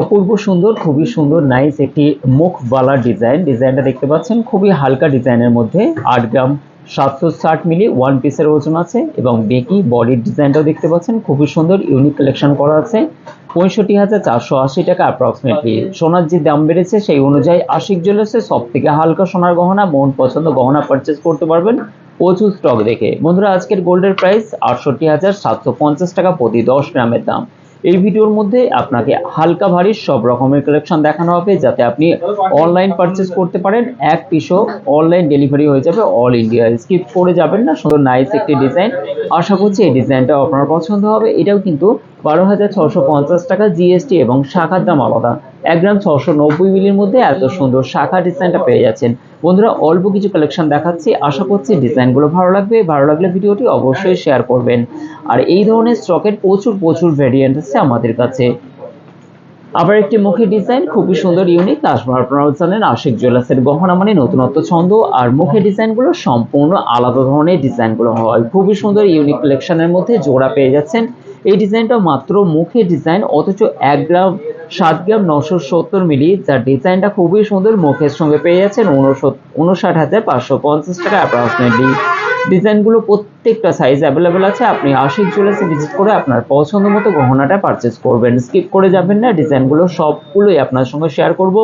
অপূর্ব সুন্দর খুবই সুন্দর নাইস একটি মুখ বালা ডিজাইন ডিজাইনটা দেখতে পাচ্ছেন খুবই হালকা ডিজাইনের মধ্যে। আট গ্রাম সাতশো ষাট মিলি ওয়ান পিসের ওজন আছে এবং বেকি বডির ডিজাইনটাও দেখতে পাচ্ছেন খুবই সুন্দর ইউনিক কালেকশন করা আছে। পঁয়ষট্টি হাজার চারশো আশি টাকা অ্যাপ্রক্সিমেটলি সোনার যে দাম বেড়েছে সেই অনুযায়ী আশিক জুয়েলার্সে সব থেকে হালকা সোনার গহনা মন পছন্দ গহনা পারচেস করতে পারবেন প্রচুর স্টক দেখে। বন্ধুরা আজকের গোল্ডের প্রাইস আটষট্টি হাজার সাতশো পঞ্চাশ টাকা প্রতি দশ গ্রামের দাম। এই ভিডিওর মধ্যে আপনাকে হালকা ভারী সব রকমের কালেকশন দেখানো হবে যাতে আপনি অনলাইন পারচেস করতে পারেন। এক পিসও অনলাইন ডেলিভারি হয়ে যাবে অল ইন্ডিয়া স্কিপ করে যাবেন না, সুন্দর নাইস একটি ডিজাইন আশা করছি এই ডিজাইনটাও আপনার পছন্দ হবে। এটাও কিন্তু বারো হাজার ছশো পঞ্চাশ টাকা জিএসটি এবং শাখার দাম আলাদা। এক গ্রাম ছশো নব্বই মিলির মধ্যে এত সুন্দর শাখা ডিজাইনটা পেয়ে যাচ্ছেন। বন্ধুরা, অল্প কিছু কালেকশন দেখাচ্ছি। আশা করছি ডিজাইনগুলো ভালো লাগবে। ভালো লাগলে ভিডিওটি অবশ্যই শেয়ার করবেন। আর এই ধরনের স্টকের প্রচুর প্রচুর ভ্যারিয়েন্ট আছে আমাদের কাছে। আবার একটি মুখের ডিজাইন, খুবই সুন্দর ইউনিক আসবার আপনারাও জানেন, আশিক জুয়েলার্সের গহনা মানে নতুনত্ব ছন্দ। আর মুখের ডিজাইনগুলো সম্পূর্ণ আলাদা ধরনের ডিজাইনগুলো হয়। খুবই সুন্দর ইউনিক কালেকশনের মধ্যে জোড়া পেয়ে যাচ্ছেন। এই ডিজাইনটা মাত্র মুখে ডিজাইন, অথচ এক গ্রাম, সাত গ্রাম নশো সত্তর মিলি। যার ডিজাইনটা খুবই সুন্দর, মুখের সঙ্গে পেয়ে যাচ্ছেন উনষাট হাজার পাঁচশো পঞ্চাশ টাকা অ্যাপ্রক্সিমেটলি ডিজাইনগুলো প্রত্যেকটা সাইজ অ্যাভেলেবেল আছে। আপনি আশিক জুয়েলার্সে ভিজিট করে আপনার পছন্দ মতো গহনাটা পারচেস করবেন। স্কিপ করে যাবেন না, ডিজাইনগুলো সবগুলোই আপনার সঙ্গে শেয়ার করব।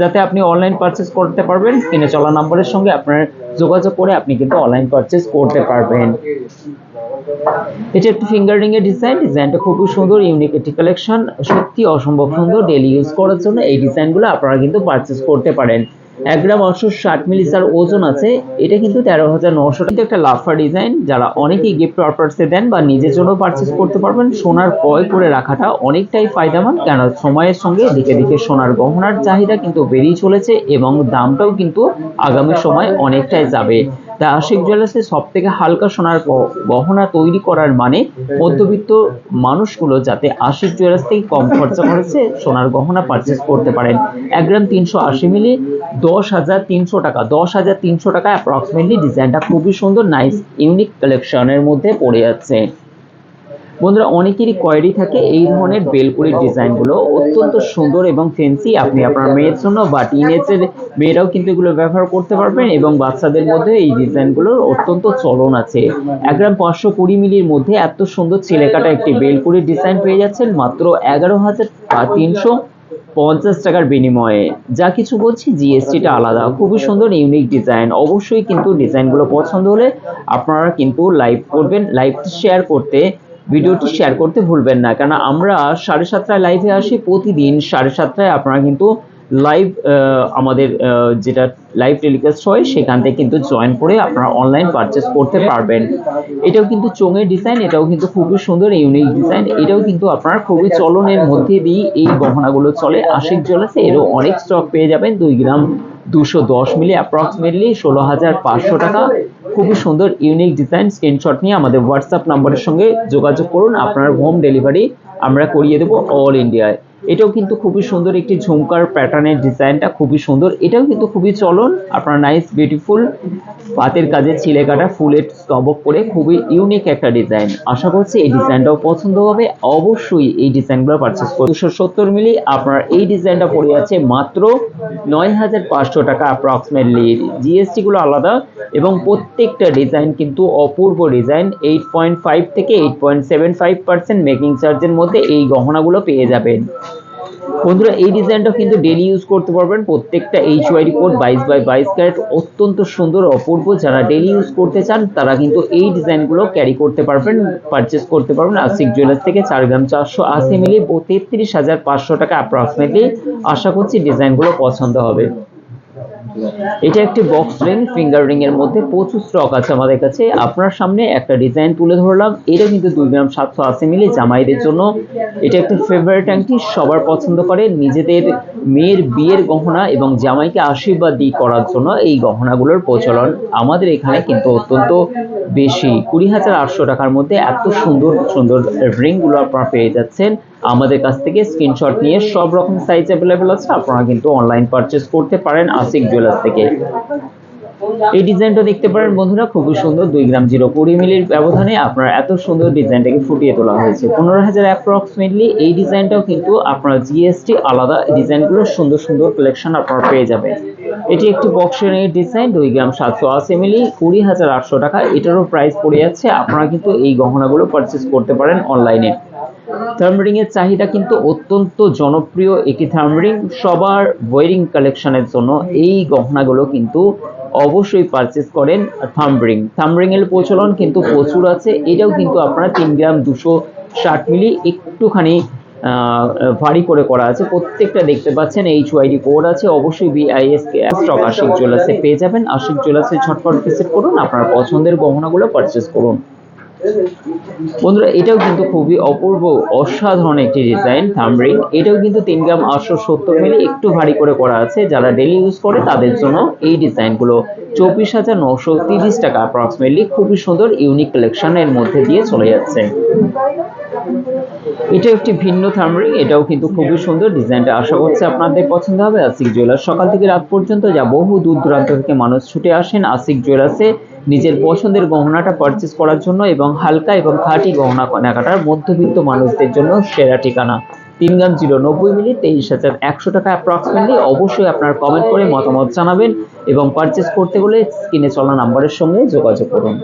যাতে আপনি অনলাইন পারচেস করতে পারবেন। কিনে চলা নম্বরের সঙ্গে আপনার যোগাযোগ করে আপনি কিন্তু অনলাইন পারচেস করতে পারবেন। এটা একটি ফিঙ্গার এর ডিজাইন ডিজাইনটা খুবই সুন্দর ইউনিক একটি কালেকশন সত্যি অসম্ভব সুন্দর ডেলি ইউজ করার জন্য এই ডিজাইনগুলো আপনারা কিন্তু পারচেস করতে পারেন। এক গ্রাম অংশ ষাট মিলি যার ওজন আছে। এটা কিন্তু তেরো হাজার নশো। কিন্তু একটা লাফা ডিজাইন, যারা অনেকেই গিফট পারপাসে দেন বা নিজের জন্য পারচেস করতে পারবেন, সোনার ক্রয় করে রাখাটা অনেকটাই ফায়দামান কেন সময়ের সঙ্গে দিকে দিকে সোনার গহনার চাহিদা কিন্তু বেড়েই চলেছে এবং দামটাও কিন্তু আগামী সময় অনেকটাই যাবে। তা আশিক জুয়েলার্সের সব থেকে হালকা সোনার গহনা তৈরি করার মানে মধ্যবিত্ত মানুষগুলো যাতে আশিক জুয়েলার্স থেকে কম খরচা করেছে সোনার গহনা পারচেস করতে পারেন। এক গ্রাম তিনশো আশি মিলি, দশ হাজার তিনশো টাকা, দশ হাজার তিনশো টাকা অ্যাপ্রক্সিমেটলি ডিজাইনটা খুবই সুন্দর নাইস ইউনিক কালেকশনের মধ্যে পড়ে যাচ্ছে বন্ধুরা, অনেকেরই কোয়ারি থাকে এই ধরনের বেলপুরির ডিজাইনগুলো। অত্যন্ত সুন্দর এবং ফেন্সি আপনি আপনার মেয়ের জন্য বা টিনেজের মেয়েরাও কিন্তু এগুলো ব্যবহার করতে পারবেন এবং বাচ্চাদের মধ্যে এই ডিজাইনগুলোর অত্যন্ত চলন আছে। এক গ্রাম পাঁচশো কুড়ি মিলির মধ্যে এত সুন্দর ছিলেকাটা একটি বেলপুরির ডিজাইন পেয়ে যাচ্ছেন মাত্র এগারো হাজার তিনশো পঞ্চাশ টাকার বিনিময়ে। যা কিছু বলছি জিএসটিটা আলাদা। খুবই সুন্দর ইউনিক ডিজাইন অবশ্যই কিন্তু ডিজাইনগুলো পছন্দ হলে আপনারা কিন্তু লাইভ করবেন লাইভটি শেয়ার করতে। ভিডিওটি শেয়ার করতে ভুলবেন না। কেন আমরা সাড়ে সাতটায় লাইভে আসি, প্রতিদিন সাড়ে সাতটায় আপনারা কিন্তু লাইভ আমাদের যেটা লাইভ টেলিকাস্ট হয়, সেখান থেকে কিন্তু জয়েন করে আপনারা অনলাইন পারচেস করতে পারবেন। এটাও কিন্তু চোঙের ডিজাইন এটাও কিন্তু খুবই সুন্দর ইউনিক ডিজাইন এটাও কিন্তু আপনার খুবই চলনের মধ্যে দিয়ে এই গহনাগুলো চলে। আশিক জলেছে এরও অনেক স্টক পেয়ে যাবেন, দুই গ্রাম দুশো দশ মিলি অ্যাপ্রক্সিমেটলি ষোলো হাজার পাঁচশো টাকা। খুবই সুন্দর ইউনিক ডিজাইন স্ক্রিনশট নিয়ে আমাদের হোয়াটসঅ্যাপ নাম্বারের সঙ্গে যোগাযোগ করুন। আপনার হোম ডেলিভারি আমরা করিয়ে দেবো অল ইন্ডিয়ায় এটাও কিন্তু খুবই সুন্দর একটি ঝুমকার প্যাটার্নের ডিজাইনটা খুবই সুন্দর। এটাও কিন্তু খুবই চলন, আপনার নাইস বিউটিফুল পাতের কাজে ছিলে কাটা ফুলের স্তবক করে খুবই ইউনিক একটা ডিজাইন আশা করছি এই ডিজাইনটাও পছন্দ হবে। অবশ্যই এই ডিজাইনগুলো পারচেস করুন। দুশো সত্তর মিলি আপনার এই ডিজাইনটা পড়ে আছে মাত্র নয় হাজার পাঁচশো টাকা অ্যাপ্রক্সিমেটলি জিএসটি গুলো আলাদা এবং প্রত্যেকটা ডিজাইন কিন্তু অপূর্ব ডিজাইন এইট পয়েন্ট ফাইভ থেকে eight point seven five percent making চার্জের মধ্যে এই গহনাগুলো পেয়ে যাবেন। বন্ধুরা, এই ডিজাইনটা কিন্তু ডেলি ইউজ করতে পারবেন। প্রত্যেকটা এইচ ওয়াইডি কোড বাইশ বাই বাইশ ক্যারেট অত্যন্ত সুন্দর, অপূর্ব। যারা ডেলি ইউজ করতে চান, তারা কিন্তু এই ডিজাইনগুলো ক্যারি করতে পারবেন পারচেস করতে পারবেন। আশিক জুয়েলার্স থেকে চার গ্রাম চারশো আশি মিলি তেত্রিশ হাজার পাঁচশো টাকা অ্যাপ্রক্সিমেটলি আশা করছি ডিজাইনগুলো পছন্দ হবে। এটা একটি বক্স রিং ফিঙ্গার রিং এর মধ্যে প্রচুর স্টক আছে আমাদের কাছে। আপনার সামনে একটা ডিজাইন তুলে ধরলাম। এটা কিন্তু দুই গ্রাম সাতশো আশি মিলি জামাইদের জন্য। এটা একটা ফেভারিট আংটি, সবার পছন্দ করে। নিজেদের মেয়ের বিয়ের গহনা এবং জামাইকে আশীর্বাদ দিয়ে করার জন্য এই গহনাগুলোর প্রচলন আমাদের এখানে কিন্তু অত্যন্ত বেশি। কুড়ি হাজার আটশো টাকার মধ্যে এত সুন্দর সুন্দর রিংগুলো আপনারা পেয়ে যাচ্ছেন। আমাদের কাছ থেকে স্ক্রিনশট নিয়ে সব রকম সাইজ অ্যাভেলেবেল আছে, আপনারা কিন্তু অনলাইন পারচেস করতে পারেন আশিক জুয়েলার্স থেকে। এই ডিজাইনটা দেখতে পারেন বন্ধুরা, খুবই সুন্দর, দুই গ্রাম জিরো কুড়ি মিলির ব্যবধানে আপনার এত সুন্দর ডিজাইনটাকে ফুটিয়ে তোলা হয়েছে। পনেরো হাজার অ্যাপ্রক্সিমেটলি এই ডিজাইনটাও কিন্তু আপনার জিএসটি আলাদা ডিজাইনগুলোর সুন্দর সুন্দর কালেকশন আপনারা পেয়ে যাবেন। এটি একটি বক্সের ডিজাইন দুই গ্রাম সাতশো আশি মিলি, কুড়ি হাজার আটশো টাকা, এটারও প্রাইস পড়ে যাচ্ছে। আপনারা কিন্তু এই গহনাগুলো পারচেস করতে পারেন অনলাইনে থার্মরিং এর চাহিদা কিন্তু অত্যন্ত জনপ্রিয়। একটি থার্মরিং সবার ওয়েরিং কালেকশনের জন্য এই গহনাগুলো কিন্তু অবশ্যই পারচেস করেন থাম্বরিং থাম্বরিং এর প্রচলন কিন্তু প্রচুর আছে। এটাও কিন্তু আপনারা তিন গ্রাম দুশো ষাট মিলি একটুখানি ভারী করে করা আছে। প্রত্যেকটা দেখতে পাচ্ছেন এইচ ওয়াইডি কোড আছে। অবশ্যই বিআইএস স্টক আশিক জুয়েলার্সে পেয়ে যাবেন। আশিক জুয়েলার্সে ছটফট ভিজিট করুন। আপনার পছন্দের গহনাগুলো পারচেস করুন। বন্ধুরা, এটাও কিন্তু খুবই অপূর্ব, অসাধারণ একটি ডিজাইন থামরিং এটাও কিন্তু তিন গ্রাম আটশো সত্তর মিলি একটু ভারী করে করা আছে। যারা ডেলি ইউজ করে, তাদের জন্য এই ডিজাইনগুলো চব্বিশ হাজার নশো তিরিশ টাকা অ্যাপ্রক্সিমেটলি খুবই সুন্দর ইউনিক কালেকশনের মধ্যে দিয়ে চলে যাচ্ছে। এটা একটি ভিন্ন থার্মারিং এটাও কিন্তু খুবই সুন্দর। ডিজাইনটা আশা করছি আপনাদের পছন্দ হবে। আসিক জুয়েলার্স সকাল থেকে রাত পর্যন্ত যা বহু দূর দূরান্ত থেকে মানুষ ছুটে আসেন। আসিক জুয়েলার্সে নিজের পছন্দের গহনাটা পারচেস করার জন্য এবং হালকা এবং খাঁটি গহনা কেনাকাটার মধ্যবিত্ত মানুষদের জন্য সেরা ঠিকানা। তিন গ্রাম জিরো নব্বই মিলি, তেইশ হাজার একশো টাকা অ্যাপ্রক্সিমেটলি অবশ্যই আপনার কমেন্ট করে মতামত জানাবেন এবং পারচেস করতে হলে স্ক্রিনে চলা নাম্বারের সঙ্গে যোগাযোগ করুন।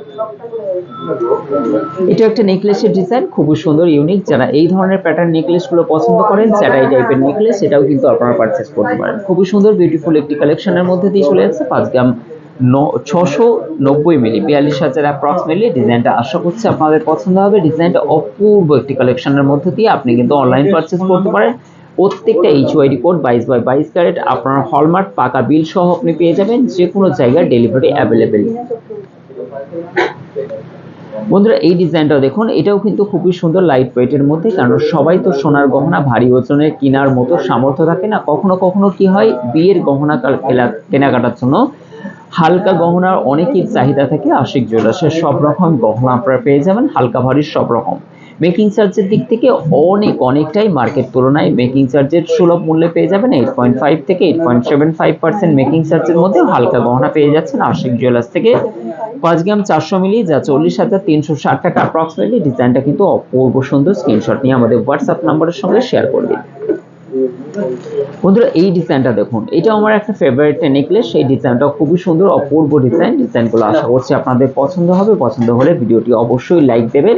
এটা একটা নেকলেসের ডিজাইন খুবই সুন্দর ইউনিক যারা এই ধরনের প্যাটার্ন নেকলেসগুলো পছন্দ করেন চ্যাটাই টাইপের নেকলেস এটাও কিন্তু আপনারা পারচেস করতে পারেন। খুবই সুন্দর বিউটিফুল একটি কালেকশনের মধ্যে দিয়ে চলে যাচ্ছে পাঁচ গ্রাম ছশো নব্বই মিলি, বিয়াল্লিশ হাজার অ্যাপ্রক্সিমেটলি ডিজাইনটা আশা করছি আপনাদের পছন্দ হবে। ডিজাইনটা অপূর্ব একটি কালেকশনের মধ্যে দিয়ে আপনি কিন্তু অনলাইন পারচেস করতে পারেন। প্রত্যেকটা এইচ কোড বাইশ বাই বাইশ ক্যারেট। আপনার হলমার্ক পাকা বিল সহ আপনি পেয়ে যাবেন। যে কোনো জায়গায় ডেলিভারি অ্যাভেলেবেল বন্ধুরা, এই ডিজাইনটাও দেখুন, এটাও কিন্তু খুবই সুন্দর লাইট ওয়েটের মধ্যে। কারণ সবাই তো সোনার গহনা ভারী ওজনের কেনার মতো সামর্থ্য থাকে না। কখনো কখনো কি হয়, বিয়ের গহনা কেনাকাটার জন্য হালকা গহনার অনেকই চাহিদা থাকে আশিক জুয়েলার্সের সব রকম গহনা আপনারা পেয়ে যাবেন, হালকা ভারী সব রকম। মেকিং চার্জের দিক থেকে অনেক, অনেকটাই মার্কেট তুলনায় মেকিং চার্জের সুলভ মূল্যে পেয়ে যাবেন। এইট পয়েন্ট ফাইভ থেকে eight point seven five percent making চার্জের মধ্যে হালকা গহনা পেয়ে যাচ্ছেন আশিক জুয়েলার্স থেকে। পাঁচ গ্রাম চারশো মিলি, যা চল্লিশ হাজার তিনশো ষাট টাকা অ্যাপ্রক্সিমেটলি ডিজাইনটা কিন্তু অপূর্ব সুন্দর স্ক্রিনশট নিয়ে আমাদের হোয়াটসঅ্যাপ নাম্বারের সঙ্গে শেয়ার করে দিন। বন্ধুরা, এই ডিজাইনটা দেখুন। এটা আমার একটা ফেভারিট নেকলেস সেই ডিজাইনটা খুবই সুন্দর, অপূর্ব ডিজাইন ডিজাইনগুলো আশা করছি আপনাদের পছন্দ হবে। পছন্দ হলে ভিডিওটি অবশ্যই লাইক দেবেন।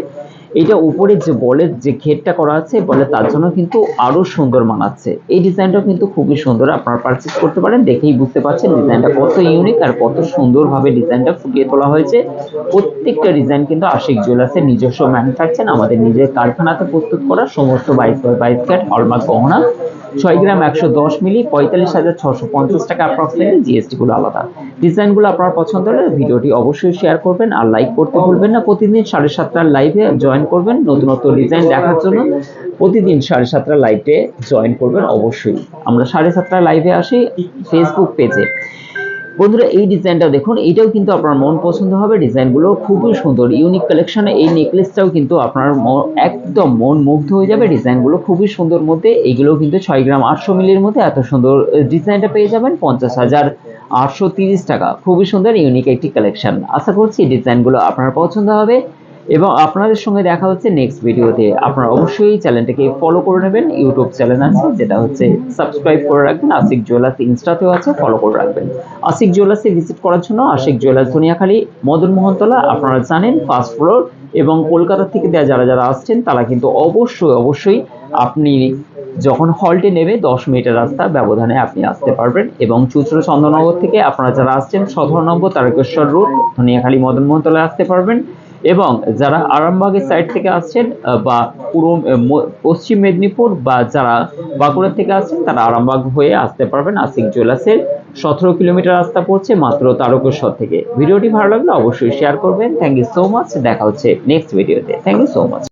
এটা উপরে যে বলের যে ঘেরটা করা আছে বলে তার জন্য কিন্তু আরও সুন্দর মানাচ্ছে। এই ডিজাইনটা কিন্তু খুবই সুন্দর। আপনারা পারচেস করতে পারেন, দেখেই বুঝতে পারছেন ডিজাইনটা কত ইউনিক আর কত সুন্দরভাবে ডিজাইনটা ফুটিয়ে তোলা হয়েছে। প্রত্যেকটা ডিজাইন কিন্তু আশিক জুয়েলার্সের নিজস্ব ম্যানুফ্যাকচার আমাদের নিজের কারখানাতে প্রস্তুত করা সমস্ত বাইশ বাই বাইশ ক্যাট হলমার্ক গহনা। ছয় গ্রাম একশো দশ মিলি, পঁয়তাল্লিশ হাজার ছশো পঞ্চাশ টাকা অ্যাপ্রক্সিমেটলি জিএসটি গুলো আলাদা। ডিজাইনগুলো আপনার পছন্দ হলে ভিডিওটি অবশ্যই শেয়ার করবেন আর লাইক করতে ভুলবেন না। প্রতিদিন সাড়ে সাতটার লাইভে জয়েন করবেন নতুন নতুন ডিজাইন দেখার জন্য। প্রতিদিন সাড়ে সাতটার লাইভে জয়েন করবেন অবশ্যই। আমরা সাড়ে সাতটার লাইভে আসি ফেসবুক পেজে বন্ধুরা, এই ডিজাইনটা দেখুন, এটাও কিন্তু আপনার মন পছন্দ হবে ডিজাইনগুলো খুবই সুন্দর ইউনিক কালেকশনে এই নেকলেসটাও কিন্তু আপনার একদম মন মুগ্ধ হয়ে যাবে ডিজাইনগুলো খুবই সুন্দর মধ্যে এগুলো কিন্তু ছয় গ্রাম আটশো মিলির মধ্যে এত সুন্দর ডিজাইনটা পেয়ে যাবেন পঞ্চাশ হাজার আটশো তিরিশ টাকা, খুবই সুন্দর ইউনিক একটি কালেকশন আশা করছি ডিজাইনগুলো আপনার পছন্দ হবে। এবং আপনাদের সঙ্গে দেখা হচ্ছে নেক্সট ভিডিওতে আপনারা অবশ্যই চ্যানেলটাকে ফলো করে নেবেন ইউটিউব চ্যানেল আছে, যেটা হচ্ছে সাবস্ক্রাইব করে রাখবেন। আশিক জুয়েলার্স ইনস্টাতেও আছে ফলো করে রাখবেন। আশিক জুয়েলার্সে ভিজিট করার জন্য আশিক জুয়েলার্স দুনিয়াখালী, মদন মোহনতলা, আপনারা জানেন ফার্স্ট ফ্লোর এবং কলকাতা থেকে যারা যারা আসছেন, তারা কিন্তু অবশ্যই অবশ্যই আপনি যখন হলটে নেবে, দশ মিনিটের রাস্তা ব্যবধানে আপনি আসতে পারবেন। এবং চুচড়ো চন্দ্রনগর থেকে আপনারা যারা আসছেন সদর নম্বর তারকেশ্বর রোড ধনিয়াখালী মদন মোহনতলায় আসতে পারবেন। এবং যারা আরামবাগের সাইড থেকে আসছেন বা পূর্ব পশ্চিম মেদিনীপুর বা যারা বাঁকুড়া থেকে আসছেন, তারা আরামবাগ হয়ে আসতে পারবেন। আসিক জুয়েলার্সের সতেরো কিলোমিটার রাস্তা পড়ছে মাত্র তারকেশ্বর থেকে। ভিডিওটি ভালো লাগলে অবশ্যই শেয়ার করবেন। থ্যাংক ইউ সো মাচ দেখা হচ্ছে নেক্সট ভিডিওতে থ্যাংক ইউ সো মাচ